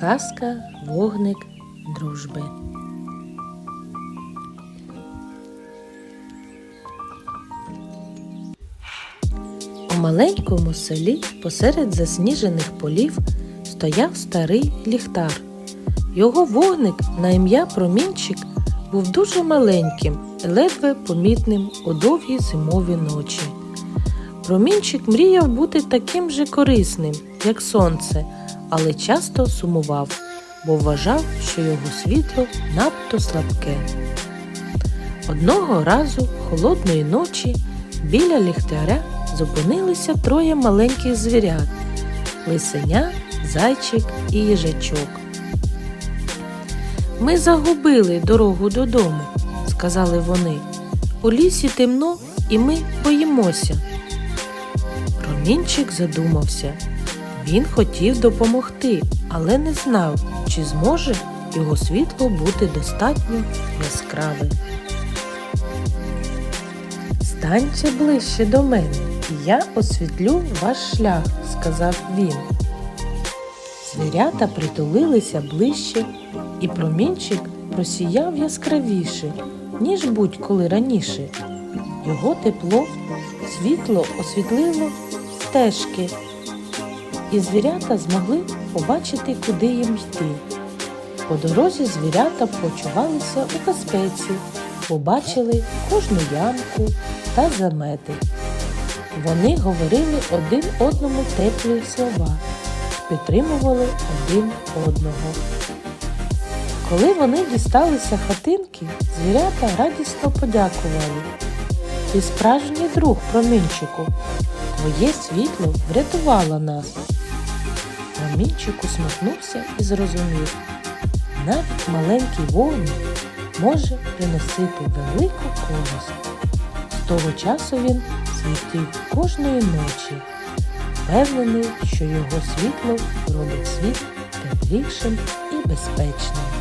Казка вогник дружби. У маленькому селі посеред засніжених полів стояв старий ліхтар. Його вогник на ім'я Промінчик був дуже маленьким, ледве помітним у довгі зимові ночі. Промінчик мріяв бути таким же корисним, як сонце, але часто сумував, бо вважав, що його світло надто слабке. Одного разу холодної ночі біля ліхтаря зупинилися троє маленьких звірят лисеня, зайчик і їжачок. Ми загубили дорогу додому, сказали вони. У лісі темно, і ми боїмося. Промінчик задумався. Він хотів допомогти, але не знав, чи зможе його світло бути достатньо яскравим. Станьте ближче до мене, і я освітлю ваш шлях, сказав він. Звірята притулилися ближче, і промінчик просіяв яскравіше, ніж будь-коли раніше. Його тепло, світло освітлило стежки, і звірята змогли побачити, куди їм йти. По дорозі звірята почувалися у безпеці, побачили кожну ямку та замети. Вони говорили один одному теплі слова, підтримували один одного. Коли вони дісталися хатинки, звірята радісно подякували. Ти справжній друг, промінчику. Твоє світло врятувало нас. Промінчик усміхнувся і зрозумів. Навіть маленький вогник може приносити велику користь. З того часу він світив кожної ночі, впевнений, що його світло робить світ теплішим і безпечним.